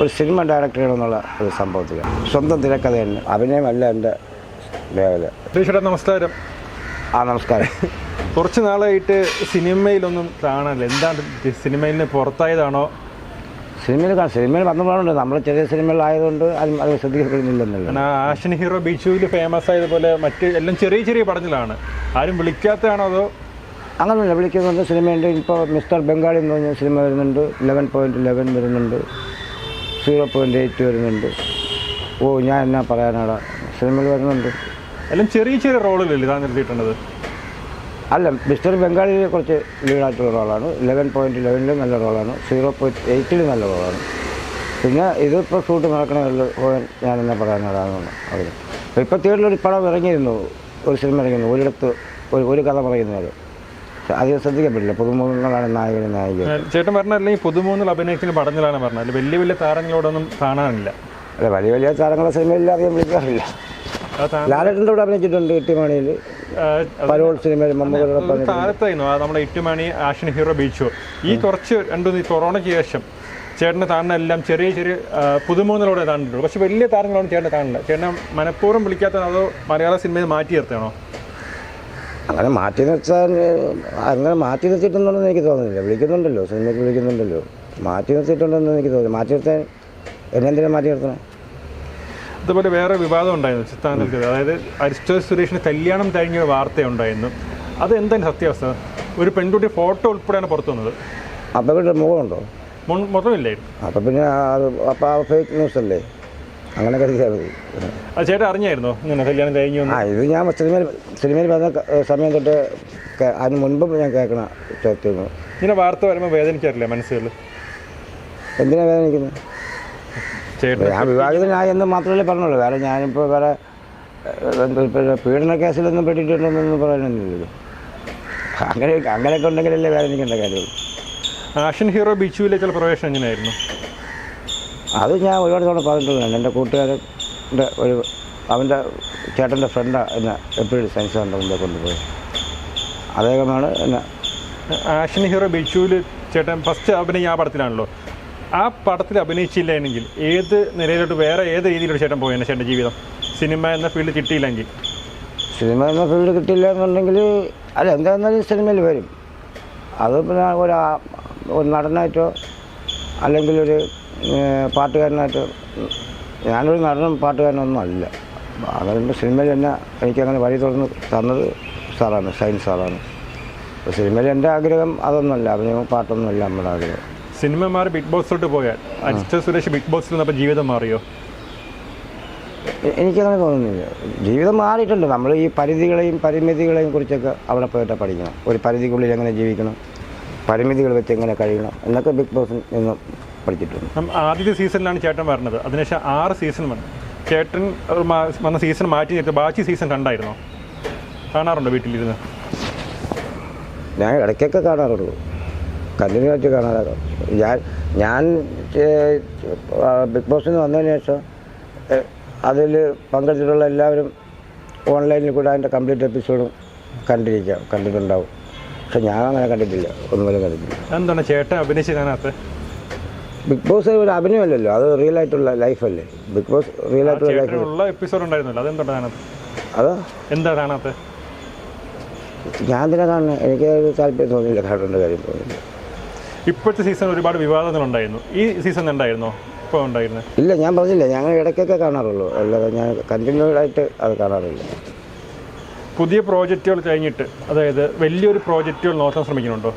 ഒരു cinema director ചെയ്യണമെന്നുള്ള ഒരു സംഭവത്തിൽ സ്വന്തം തിരക്കഥ തന്നെ അഭിനയമല്ല എന്റെ ചേട്ടാ നമസ്കാരം. ആ നമസ്കാരം. കുറച്ച് നാളായിട്ട് സിനിമയിലൊന്നും കാണാനില്ല. എന്താണ്? സിനിമയിൽ നിന്ന് പുറത്തായതാണോ? സിനിമയിൽ കാണാം. സിനിമയിൽ വന്നപ്പോഴുണ്ട് നമ്മൾ ചെറിയ സിനിമകളായതുകൊണ്ട് അത് അത് ശ്രദ്ധിക്കപ്പെടുന്നില്ലെന്നല്ല. ആഷൻ ഹീറോ ബിച്ചുവിൽ ഫേമസ് ആയതുപോലെ മറ്റ് എല്ലാം ചെറിയ ചെറിയ പടത്തിലാണ്. ആരും വിളിക്കാത്തതാണോ അതോ? അങ്ങനെയല്ല വിളിക്കുന്നുണ്ട് സിനിമയുണ്ട്. ഇപ്പോൾ മിസ്റ്റർ ബംഗാളി എന്ന് പറഞ്ഞ സിനിമ വരുന്നുണ്ട്. ഇലവൻ പോയിന്റ് ഇലവൻ വരുന്നുണ്ട്. സീറോ പോയിന്റ് എയ്റ്റ് വരുന്നുണ്ട്. ഓ ഞാൻ എന്നാ പറയാനാടാ? സിനിമയിൽ വരുന്നുണ്ട്. എല്ലാം ചെറിയ ചെറിയ റോളിലല്ലേ ഇതാ നിർത്തിയിട്ടുള്ളത്? അല്ല മിസ്റ്റർ ബംഗാളിയെ കുറച്ച് ലീഡായിട്ടുള്ള റോളാണ് ഇലവൻ പോയിന്റ് ഇലവനിലും നല്ല റോളാണ്. സീറോ പോയിന്റ് എയ്റ്റിൽ നല്ല റോളാണ്. പിന്നെ ഇതിപ്പോൾ ഷൂട്ട് നടക്കണമല്ലോ ഞാൻ എന്നാ പറയാനാടാന്ന് അവർ അപ്പോൾ ഇപ്പോൾ തിയേറ്ററിൽ ഒരു പടം ഇറങ്ങിയിരുന്നു. ഒരു സിനിമ ഇറങ്ങിയിരുന്നു. ഒരിടത്ത് ഒരു ഒരു കഥ പറയുന്നത് അധികം ശ്രദ്ധിക്കപ്പെട്ടില്ല. പുതുമുഖങ്ങളാണ് നായകനും നായിക ചേട്ടൻ പറഞ്ഞല്ലേ ഈ പുതുമൂന്നിൽ അഭിനയിക്കുന്ന പടങ്ങളാണ് പറഞ്ഞത്. അതിൽ വലിയ വലിയ താരങ്ങളോടൊന്നും കാണാനില്ല. അല്ല വലിയ വലിയ താരങ്ങളെ സിനിമയിൽ അധികം വിളിക്കാറില്ല. ലാലേട്ടന്റെ കൂടെ അഭിനയിച്ചിട്ടുണ്ട് ഇട്ടിമണിയിൽ. പരോൾ സിനിമയിൽ താരത്തായിരുന്നു. നമ്മുടെ ഇട്ടുമണി ആക്ഷൻ ഹീറോ ബീച്ചു ഈ കുറച്ച് രണ്ടു ഈ കൊറോണയ്ക്ക് ശേഷം ചേട്ടന്റെ താണെല്ലാം എല്ലാം ചെറിയ ചെറിയ പുതുമൂന്നിലൂടെ കാണുന്നുള്ളൂ പക്ഷെ വലിയ താരങ്ങളാണ് ചേട്ടന്റെ താണല്ലോ ചേട്ടനെ മനഃപൂർവം വിളിക്കാത്തതോ മലയാള സിനിമയിൽ മാറ്റി നിർത്തണോ? അങ്ങനെ മാറ്റി നിർത്താൻ അങ്ങനെ മാറ്റി നിർത്തിയിട്ടുണ്ടെന്ന് എനിക്ക് തോന്നുന്നില്ല. വിളിക്കുന്നുണ്ടല്ലോ സിനിമയ്ക്ക് വിളിക്കുന്നുണ്ടല്ലോ. മാറ്റി നിർത്തിയിട്ടുണ്ടെന്ന് എനിക്ക് തോന്നുന്നു മാറ്റി നിർത്താൻ എന്നെന്തിനാണ് മാറ്റി നിർത്തണം? അതുപോലെ വേറെ വിവാദം ഉണ്ടായിരുന്നു ചിത്താനത്തിൽ അതായത് അരിസ്റ്റോ സുരേഷിന് കല്യാണം കഴിഞ്ഞ വാർത്ത ഉണ്ടായിരുന്നു അത് എന്താണ് സത്യാവസ്ഥ? ഒരു പെൺകുട്ടി ഫോട്ടോ ഉൾപ്പെടെയാണ് പുറത്തു വന്നത്. അപ്പം മുഖമുണ്ടോ? മുഖമില്ലായിരുന്നു. അപ്പം പിന്നെ അത് അപ്പം ഫേക്ക് ന്യൂസ് അല്ലേ? അങ്ങനെ കരുതിയാൽ മതി. അത് ചേട്ടൻ അറിഞ്ഞായിരുന്നോ? ഇങ്ങനെ കല്യാണം കഴിഞ്ഞു എന്ന്? ആ ഇത് ഞാൻ സിനിമയിൽ സിനിമയിൽ വന്ന ക- സമയം തൊട്ട് കേ- അതിന് മുൻപ് ഞാൻ കേൾക്കണ ചോദ്യം ഇങ്ങനെ വാർത്ത വരുമ്പോൾ വേദനിക്കാറില്ല മനസ്സുകൾ? എന്തിനാ വേദനിക്കുന്നത്? ചേട്ടൻ ഞാൻ വിവാഹിതനായി എന്ന് മാത്രമല്ലേ പറഞ്ഞുള്ളൂ. വേറെ ഞാനിപ്പോൾ വേറെ ഏഹ്, എന്ത് പിന്നെ പീഡന കേസിലൊന്നും പെട്ടിട്ടുണ്ടെന്നൊന്നും പറയാനൊന്നുമില്ലല്ലോ. അങ്ങനെ അങ്ങനെയൊക്കെ ഉണ്ടെങ്കിലല്ലേ വേദനിക്കേണ്ട കാര്യമുള്ളൂ. ആക്ഷൻ ഹീറോ ബിച്ചുവിലെ ചില പ്രവേശനം എങ്ങനെയായിരുന്നു? അത് ഞാൻ ഒരുപാട് തവണ പറഞ്ഞിട്ടുള്ളതാണ് എന്റെ കൂട്ടുകാരന്റെ ഒരു അവന്റെ ചേട്ടന്റെ ഫ്രണ്ടാണ് എന്നെ എപ്പോഴും സയൻസ് സെന്ററിന്റെ മുമ്പേ കൊണ്ടുപോയി. അദ്ദേഹമാണ് എന്നെ ആഷൻ ഹീറോ ബിച്ചുവിൽ ചേട്ടൻ ഫസ്റ്റ് അഭിനയം ആ പടത്തിലാണല്ലോ. ആ പടത്തിൽ അഭിനയിച്ചില്ലെങ്കിൽ ഏത് നിലയിലോട്ട് വേറെ ഏത് രീതിയിലോട്ട് ചേട്ടൻ പോയേനെ ചേട്ടന്റെ ജീവിതം? സിനിമ എന്ന ഫീൽഡ് കിട്ടിയില്ലെങ്കിൽ. സിനിമ എന്ന ഫീൽഡ് കിട്ടില്ല എന്നുണ്ടെങ്കിൽ അല്ല എന്തായിരുന്നാലും സിനിമയിൽ വരും. അത് പിന്നെ ഒരു നടനായിട്ടോ അല്ലെങ്കിൽ ഒരു പാട്ടുകാരനായിട്ടോ ഞാനൊരു നടനും പാട്ടുകാരനൊന്നും അല്ല അതുകൊണ്ട് സിനിമയിൽ തന്നെ എനിക്കങ്ങനെ വഴി തുറന്ന് തന്നത് സാറാണ് സൈൻ സാറാണ്. അപ്പോൾ സിനിമയിൽ എന്റെ ആഗ്രഹം അതൊന്നുമല്ല അഭിനയം പാട്ടൊന്നുമല്ല നമ്മുടെ ആഗ്രഹം. സിനിമ മാറി ബിഗ് ബോസിലോട്ട് പോയാൽ അജിത് സുരേഷ് ബിഗ് ബോസിൽ നിന്നപ്പോൾ ജീവിതം മാറിയോ? എനിക്കങ്ങനെ തോന്നുന്നില്ല. ജീവിതം മാറിയിട്ടുണ്ട്. നമ്മൾ ഈ പരിധികളെയും പരിമിതികളെയും കുറിച്ചൊക്കെ അവിടെ പോയിട്ട് പഠിക്കണം. ഒരു പരിധിക്കുള്ളിൽ എങ്ങനെ ജീവിക്കണം? പരിമിതികൾ വെച്ച് എങ്ങനെ കഴിയണം? എന്നൊക്കെ ബിഗ് ബോസിൽ നിന്ന് പഠിച്ചിട്ടുണ്ട്. ആദ്യത്തെ സീസണിലാണ് ചേട്ടൻ പറഞ്ഞത് അതിനുശേഷം ആറ് സീസൺ വന്നു. ചേട്ടൻ വന്ന സീസൺ മാറ്റി നിർത്തി ബാക്കി സീസൺ കണ്ടായിരുന്നോ? കാണാറുണ്ടോ വീട്ടിലിരുന്ന്? ഞാൻ ഇടയ്ക്കൊക്കെ കാണാറുള്ളൂ. കണ്ടിന്യൂ ആയിട്ട് കാണാറുള്ളൂ ഞാൻ ഞാൻ ബിഗ് ബോസിൽ നിന്ന് വന്നതിന് ശേഷം അതിൽ പങ്കെടുത്തിട്ടുള്ള എല്ലാവരും ഓൺലൈനിൽ കൂടെ അതിന്റെ കംപ്ലീറ്റ് എപ്പിസോഡും കണ്ടിരിക്കാം കണ്ടിട്ടുണ്ടാവും. പക്ഷെ ഞാൻ അങ്ങനെ കണ്ടിട്ടില്ല. ഒന്നുപോലും കണ്ടിട്ടില്ല. എന്താണ് ചേട്ടൻ അഭിനയിച്ചതിനകത്ത് ബിഗ് ബോസ് ഒരു അഭിനയമല്ലല്ലോ അത് റിയൽ ആയിട്ടുള്ള ലൈഫല്ലേ ബിഗ് ബോസ് റിയൽ ആയിട്ടുള്ള ലൈഫ് എപ്പിസോഡ് ഉണ്ടായിരുന്നല്ലോ അതെന്താണ് അത്? എന്താ അതിനകത്ത്? ഞാൻ തന്നെ കാണുന്നത് എനിക്ക് താല്പര്യം തോന്നിയില്ല കാണേണ്ട കാര്യം തോന്നിയില്ല. ഇപ്പോഴത്തെ സീസൺ ഒരുപാട് വിവാദങ്ങളുണ്ടായിരുന്നു ഈ സീസൺ ഉണ്ടായിരുന്നോ ഇപ്പോൾ ഉണ്ടായിരുന്നു? ഇല്ല ഞാൻ പറഞ്ഞില്ല ഞങ്ങൾ ഇടയ്ക്കൊക്കെ കാണാറുള്ളൂ. അല്ലാതെ ഞാൻ കണ്ടിന്യൂഡ് ആയിട്ട് അത് കാണാറില്ല. പുതിയ പ്രോജക്റ്റുകൾ കഴിഞ്ഞിട്ട് അതായത് വലിയൊരു പ്രോജക്റ്റുകൾ നോക്കാൻ ശ്രമിക്കുന്നുണ്ടോ?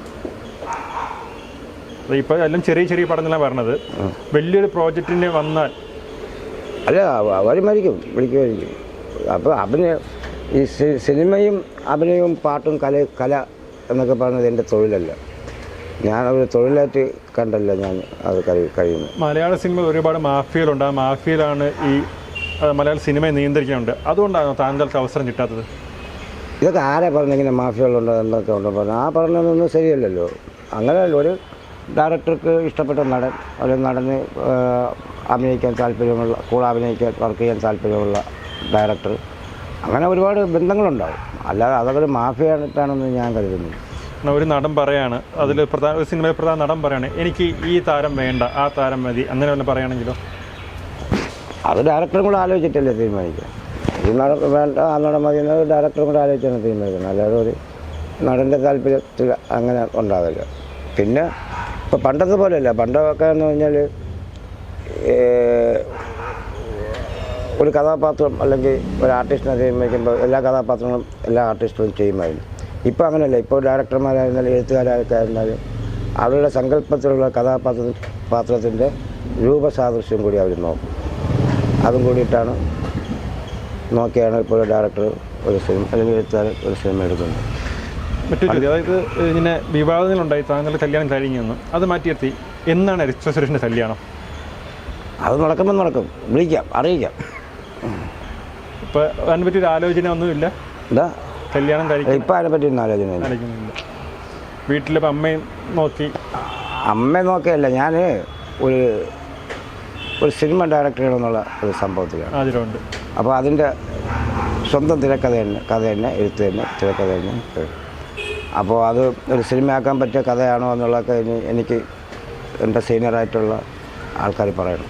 ഇപ്പോൾ എല്ലാം ചെറിയ ചെറിയ പടങ്ങളാണ് പറഞ്ഞത് വലിയൊരു പ്രോജക്റ്റിന് വന്നാൽ അല്ല അവ- അവർ മരിക്കും വിളിക്കുമായിരിക്കും. അപ്പോൾ അഭിനയം ഈ സിനിമയും അഭിനയവും പാട്ടും കല കല എന്നൊക്കെ പറയുന്നത് എന്റെ തൊഴിലല്ല. ഞാൻ ഒരു തൊഴിലായിട്ട് കണ്ടല്ല ഞാൻ അത് കഴി കഴിയുന്നു മലയാള സിനിമ ഒരുപാട് മാഫിയകളുണ്ട്. ആ മാഫിയയിലാണ് ഈ മലയാള സിനിമയെ നിയന്ത്രിക്കുന്നുണ്ട് അതുകൊണ്ടാണ് താങ്കൾക്ക് അവസരം കിട്ടാത്തത്? ഇതൊക്കെ ആരാ പറഞ്ഞിങ്ങനെ മാഫിയകളുണ്ട് മാഫിയകളുണ്ടോ എന്നൊക്കെ ഉണ്ടോ? പറഞ്ഞു ആ പറഞ്ഞതൊന്നും ശരിയല്ലല്ലോ. അങ്ങനെയല്ല ഒരു ഡയറക്ടർക്ക് ഇഷ്ടപ്പെട്ട നടൻ. ഒരു നടന് അഭിനയിക്കാൻ താല്പര്യമുള്ള കൂടെ അഭിനയിക്കാൻ വർക്ക് ചെയ്യാൻ താല്പര്യമുള്ള ഡയറക്ടർ. അങ്ങനെ ഒരുപാട് ബന്ധങ്ങളുണ്ടാവും. അല്ലാതെ അതൊരു മാഫിയായിട്ടാണെന്ന് ഞാൻ കരുതുന്നു ഒരു നടൻ പറയാണ് അതിൽ പ്രധാന ഒരു സിനിമയിൽ പ്രധാന നടൻ പറയാണ് എനിക്ക് ഈ താരം വേണ്ട ആ താരം മതി അങ്ങനെ വല്ല പറയുകയാണെങ്കിലോ? അത് ഡയറക്ടറും കൂടെ ആലോചിച്ചിട്ടല്ലേ തീരുമാനിക്കുക. ഈ നടൻ വേണ്ട ആ നടൻ മതി എന്നത് ഡയറക്ടറും കൂടെ ആലോചിച്ചാണ് തീരുമാനിക്കുന്നത്. അല്ലാതെ ഒരു നടന്റെ താല്പര്യത്തിൽ അങ്ങനെ ഉണ്ടാവില്ല. പിന്നെ ഇപ്പോൾ പണ്ടത്തെ പോലെയല്ല. പണ്ടൊക്കെ എന്ന് പറഞ്ഞാൽ ഒരു കഥാപാത്രം അല്ലെങ്കിൽ ഒരു ആർട്ടിസ്റ്റിനെ ചെയ്യുമ്പോഴേക്കുമ്പോൾ എല്ലാ കഥാപാത്രങ്ങളും എല്ലാ ആർട്ടിസ്റ്റുകളും ചെയ്യുമായിരുന്നു. ഇപ്പോൾ അങ്ങനെയല്ല. ഇപ്പോൾ ഡയറക്ടർമാരായിരുന്നാലും എഴുത്തുകാരായിരുന്നാലും അവരുടെ സങ്കല്പത്തിലുള്ള കഥാപാത്ര പാത്രത്തിന്റെ രൂപസാദൃശ്യം കൂടി അവർ നോക്കും. അതും കൂടിയിട്ടാണ് നോക്കിയാണ് ഇപ്പോൾ ഡയറക്ടർ ഒരു സിനിമ അല്ലെങ്കിൽ എഴുത്തുകാരൻ ഒരു സിനിമ എടുക്കുന്നത്. മറ്റൊരു അതായത് ഇങ്ങനെ വിവാദങ്ങളുണ്ടായി താങ്കളുടെ കല്യാണം കഴിഞ്ഞെന്ന്. അത് മാറ്റി നിർത്തി എന്നാണ് എരിച്ച സുരേഷിന്റെ കല്യാണം? അത് നടക്കുമ്പോൾ നടക്കും. വിളിക്കാം അറിയിക്കാം. ഇപ്പോൾ അതിനെ പറ്റി ഒരു ആലോചന ഒന്നുമില്ല? എന്താ? കല്യാണം കഴിക്കും ഇപ്പം അതിനെ പറ്റി ഒന്നും ആലോചനയില്ല. ആലോചനയില്ല. വീട്ടിലിപ്പോൾ അമ്മയും നോക്കി. അമ്മ നോക്കിയല്ല ഞാൻ ഒരു ഒരു സിനിമ ഡയറക്ടർ എന്നുള്ള ഒരു സംഭവത്തിലാണ്. അതിലുണ്ട് അപ്പോൾ അതിന്റെ സ്വന്തം തിരക്കഥ തന്നെ കഥ തന്നെ എഴുത്ത് തന്നെ തിരക്കഥ തന്നെ. അപ്പോൾ അത് ഒരു സിനിമയാക്കാൻ പറ്റിയ കഥയാണോ എന്നുള്ളതൊക്കെ ഇനി എനിക്ക് എന്റെ സീനിയറായിട്ടുള്ള ആൾക്കാർ പറയണം.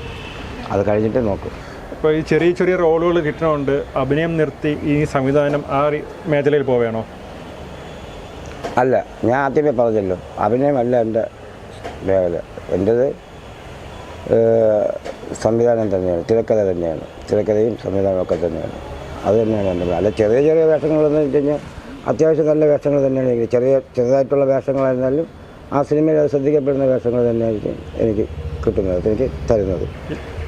അത് കഴിഞ്ഞിട്ട് നോക്കും. ഇപ്പോൾ ഈ ചെറിയ ചെറിയ റോളുകൾ കിട്ടണമുണ്ട് അഭിനയം നിർത്തി ഈ സംവിധാനം ആ മേഖലയിൽ പോവുകയാണോ? അല്ല ഞാൻ ആദ്യമേ പറഞ്ഞല്ലോ അഭിനയമല്ല എന്റെ മേഖല. എന്റേത് സംവിധാനം തന്നെയാണ് തിരക്കഥ തന്നെയാണ്. തിരക്കഥയും സംവിധാനവും ഒക്കെ തന്നെയാണ്. അത് തന്നെയാണ് എന്റെ അല്ല ചെറിയ ചെറിയ വേഷങ്ങളെന്ന് വെച്ച് കഴിഞ്ഞാൽ അത്യാവശ്യം നല്ല വേഷങ്ങൾ തന്നെയാണ് എനിക്ക്. ചെറിയ ചെറുതായിട്ടുള്ള വേഷങ്ങളായിരുന്നാലും ആ സിനിമയിൽ അത് ശ്രദ്ധിക്കപ്പെടുന്ന വേഷങ്ങൾ തന്നെയായിരിക്കും എനിക്ക് കിട്ടുന്നത് എനിക്ക് തരുന്നത്.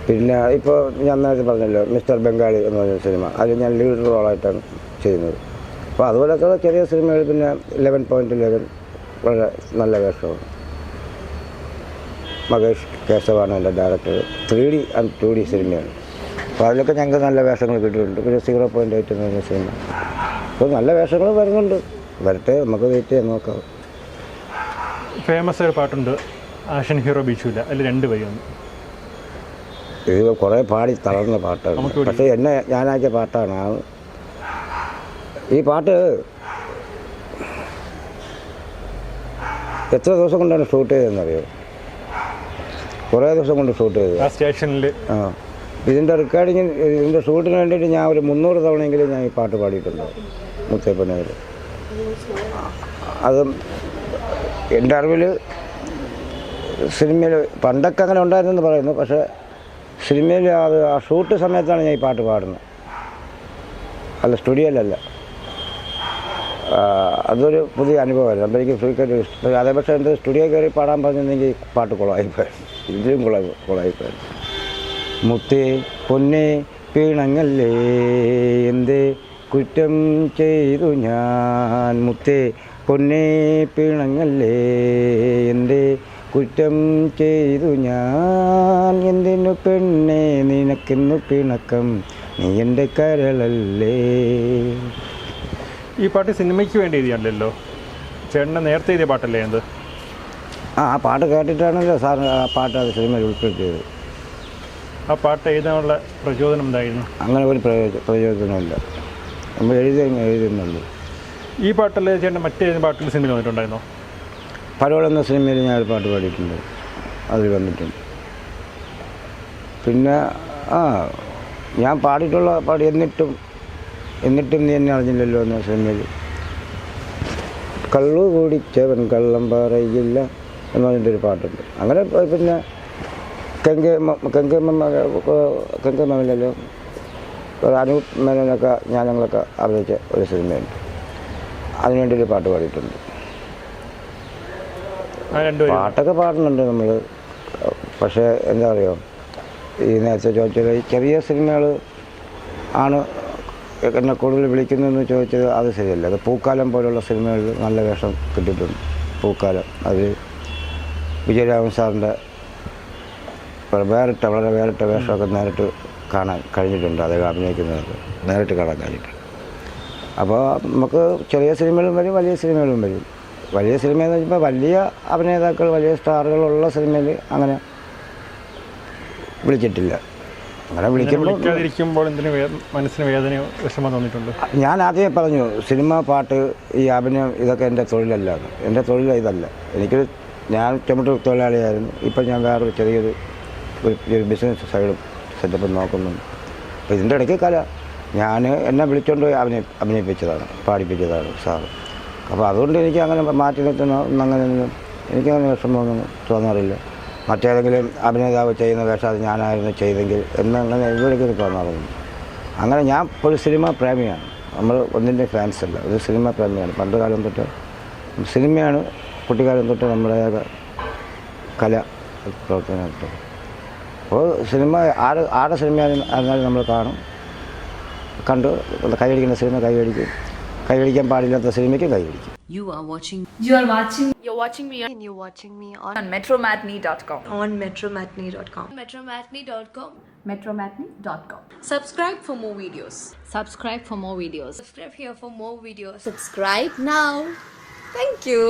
പിന്നെ ഇപ്പോൾ ഞാൻ നേരത്തെ പറഞ്ഞല്ലോ മിസ്റ്റർ ബംഗാളി എന്ന് പറഞ്ഞ സിനിമ അതിൽ ഞാൻ ലീഡ് റോളായിട്ടാണ് ചെയ്യുന്നത്. അപ്പോൾ അതുപോലെയൊക്കെ ചെറിയ സിനിമകൾ പിന്നെ ലെവൻ പോയിന്റ് ലെവൻ വളരെ നല്ല വേഷമാണ്. മഹേഷ് കേശവാണ് എന്റെ director three D and two D സിനിമയാണ്. അപ്പോൾ അതിലൊക്കെ ഞങ്ങൾക്ക് നല്ല വേഷങ്ങൾ കിട്ടിയിട്ടുണ്ട്. പിന്നെ സീറോ പോയിന്റ് എയ്റ്റ് എന്ന് പറഞ്ഞ സിനിമ. അപ്പോൾ നല്ല വേഷങ്ങൾ വരുന്നുണ്ട്. വരട്ടെ നമുക്ക് വെയിറ്റ് ചെയ്യാൻ നോക്കാം. ഫേമസ് ഒരു പാട്ടുണ്ട് ആഷൻ ഹീറോ ബീച്ചുമില്ല അതിൽ രണ്ട് വരി ഒന്ന് ഇത് കുറേ പാടി തളർന്ന പാട്ടാണ്. പക്ഷേ എന്നെ ഞാനാക്കിയ പാട്ടാണ്. ആ ഈ പാട്ട് എത്ര ദിവസം കൊണ്ടാണ് ഷൂട്ട് ചെയ്തതെന്നറിയോ? കുറേ ദിവസം കൊണ്ട് ഷൂട്ട് ചെയ്തത്. ആ സ്റ്റേഷനിൽ ആ. ഇതിന്റെ റെക്കോർഡിങ് ഇതിന്റെ ഷൂട്ടിന് വേണ്ടിയിട്ട് ഞാൻ ഒരു മുന്നൂറ് തവണയെങ്കിലും ഞാൻ ഈ പാട്ട് പാടിയിട്ടുണ്ട് മുത്തേപ്പനയിൽ അതും എന്റെ അറിവിൽ സിനിമയിൽ പണ്ടൊക്കെ അങ്ങനെ ഉണ്ടായിരുന്നെന്ന് പറയുന്നു പക്ഷേ സിനിമയിൽ അത് ആ ഷൂട്ട് സമയത്താണ് ഞാൻ ഈ പാട്ട് പാടുന്നത്. അല്ല സ്റ്റുഡിയോയിലല്ല. അതൊരു പുതിയ അനുഭവമായിരുന്നു. അപ്പോൾ എനിക്ക് ഫ്രീക്കായിട്ട് അതേ പക്ഷേ എന്റെ സ്റ്റുഡിയോ കയറി പാടാൻ പറഞ്ഞിരുന്നെങ്കിൽ പാട്ട് കുളമായിപ്പോയി ഇതിലും കുളം കുളമായിപ്പോയി മുത്തേ പൊന്നെ പിണങ്ങല്ലേ? എന്തേ കുറ്റം ചെയ്തു ഞാൻ? മുത്തേ പൊന്നെ പിണങ്ങല്ലേ? എന്തേ കുറ്റം ചെയ്തു ഞാൻ? എന്തിനു പെണ്ണെ നിനക്കിന്നു പിണക്കം? നീ എന്റെ കരളല്ലേ? ഈ പാട്ട് സിനിമയ്ക്ക് വേണ്ടി എഴുതിയാണല്ലോ. ചേട്ടനെ നേരത്തെ എഴുതിയ പാട്ടല്ലേ എന്ത് ആ ആ പാട്ട് കേട്ടിട്ടാണല്ലോ സാർ ആ പാട്ട് അത് സിനിമയിൽ ഉൾപ്പെടുത്തിയത്. ആ പാട്ട് എഴുതാനുള്ള പ്രചോദനം എന്തായിരുന്നു? അങ്ങനെ ഒരു പ്രചോദനമില്ല. നമ്മൾ എഴുതി എഴുതുന്നുള്ളൂ. ഈ പാട്ടിൽ ചേട്ടൻ മറ്റേതെങ്കിലും പാട്ടിൽ സിനിമയിൽ വന്നിട്ടുണ്ടായിരുന്നോ? പരോൾ എന്ന സിനിമയിൽ ഞാൻ ഒരു പാട്ട് പാടിയിട്ടുണ്ട്. അതിൽ വന്നിട്ടുണ്ട്. പിന്നെ ആ ഞാൻ പാടിയിട്ടുള്ള പാടി എന്നിട്ടും എന്നിട്ടും നീ എന്നെ അറിഞ്ഞില്ലല്ലോ എന്ന സിനിമയിൽ. കള്ളു കുടിച്ചവൻ കള്ളം പറയില്ല എന്ന് പറഞ്ഞിട്ടൊരു പാട്ടുണ്ട്. അങ്ങനെ പിന്നെ കെങ്കെ കെങ്കെ കെങ്കെ മമ്മലല്ലോ അനൂപ് മേനോനൊക്കെ ഞാൻ ഞങ്ങളൊക്കെ അഭിനയിച്ച ഒരു സിനിമയുണ്ട് അതിനുവേണ്ടി ഒരു പാട്ട് പാടിയിട്ടുണ്ട് പാട്ടൊക്കെ പാടുന്നുണ്ട് നമ്മൾ പക്ഷേ എന്താ പറയുക ഈ നേരത്തെ ചോദിച്ചത് ചെറിയ സിനിമകൾ ആണ് എന്നെ കൂടുതൽ വിളിക്കുന്നതെന്ന് ചോദിച്ചത് അത് ശരിയല്ല അത് പൂക്കാലം പോലുള്ള സിനിമകളിൽ നല്ല വേഷം കിട്ടിയിട്ടുണ്ട് പൂക്കാലം അത് വിജയരാഘവൻ സാറിന്റെ വേറിട്ട വളരെ വേറിട്ട വേഷമൊക്കെ നേരിട്ട് കാണാൻ കഴിഞ്ഞിട്ടുണ്ട്. അദ്ദേഹം അഭിനയിക്കുന്നത്. നേരിട്ട് കാണാൻ കഴിഞ്ഞിട്ടുണ്ട്. അപ്പോൾ നമുക്ക് ചെറിയ സിനിമകളും വരും വലിയ സിനിമകളും വരും. വലിയ സിനിമ എന്ന് വെച്ചാൽ വലിയ അഭിനേതാക്കൾ വലിയ സ്റ്റാറുകളുള്ള സിനിമയിൽ അങ്ങനെ വിളിച്ചിട്ടില്ല. അങ്ങനെ വിളിക്കുമ്പോൾ മനസ്സിന് വേദനയോ വിഷമം തോന്നിയിട്ടുണ്ട്? ഞാൻ ആദ്യമേ പറഞ്ഞു സിനിമ പാട്ട് ഈ അഭിനയം ഇതൊക്കെ എന്റെ തൊഴിലല്ല എന്റെ തൊഴിൽ ഇതല്ല. എനിക്ക് ഞാൻ ചുമട്ട് തൊഴിലാളിയായിരുന്നു. ഇപ്പം ഞാൻ വേറൊരു ചെറിയൊരു ഒരു ബിസിനസ് സൈഡും സെറ്റപ്പ് നോക്കുന്നുണ്ട് അപ്പോൾ ഇതിന്റെ ഇടയ്ക്ക് കല. ഞാൻ എന്നെ വിളിച്ചുകൊണ്ട് അഭിനയി അഭിനയിപ്പിച്ചതാണ് പാടിപ്പിച്ചതാണ് സാറ്. അപ്പോൾ അതുകൊണ്ട് എനിക്ക് അങ്ങനെ മാറ്റി നിർത്തുന്ന അങ്ങനെ ഒന്നും എനിക്കങ്ങനെ വിഷമമൊന്നും തോന്നാറില്ല. മറ്റേതെങ്കിലും അഭിനേതാവ് ചെയ്യുന്ന വേഷം അത് ഞാനായിരുന്നു ചെയ്തെങ്കിൽ എന്നങ്ങനെ ഇവിടേക്ക് തോന്നാറുണ്ട് അങ്ങനെ ഞാൻ ഒരു സിനിമ പ്രേമിയാണ്. നമ്മൾ ഒന്നിന്റെ ഫാൻസ് അല്ല ഒരു സിനിമ പ്രേമിയാണ്. പണ്ട് കാലം തൊട്ട് സിനിമയാണ് കുട്ടിക്കാലം തൊട്ട് നമ്മുടെ കല പ്രവർത്തനമായിട്ട് അപ്പോൾ സിനിമ ആറ് ആറ് സിനിമ ആയിരുന്നാലും നമ്മൾ കാണും കണ്ട് കൈയടിക്കുന്ന സിനിമ കൈയടിക്കും കൈയടിക്കാൻ പാടില്ലാത്ത സിനിമയ്ക്ക് കൈയടിക്കും You are watching You are watching You're watching me and you're watching me on, on metromatney.com. on metromatney.com. Metromatney.com. Metromatney.com. subscribe for more videos Subscribe for more videos. Subscribe here for more videos. subscribe now thank you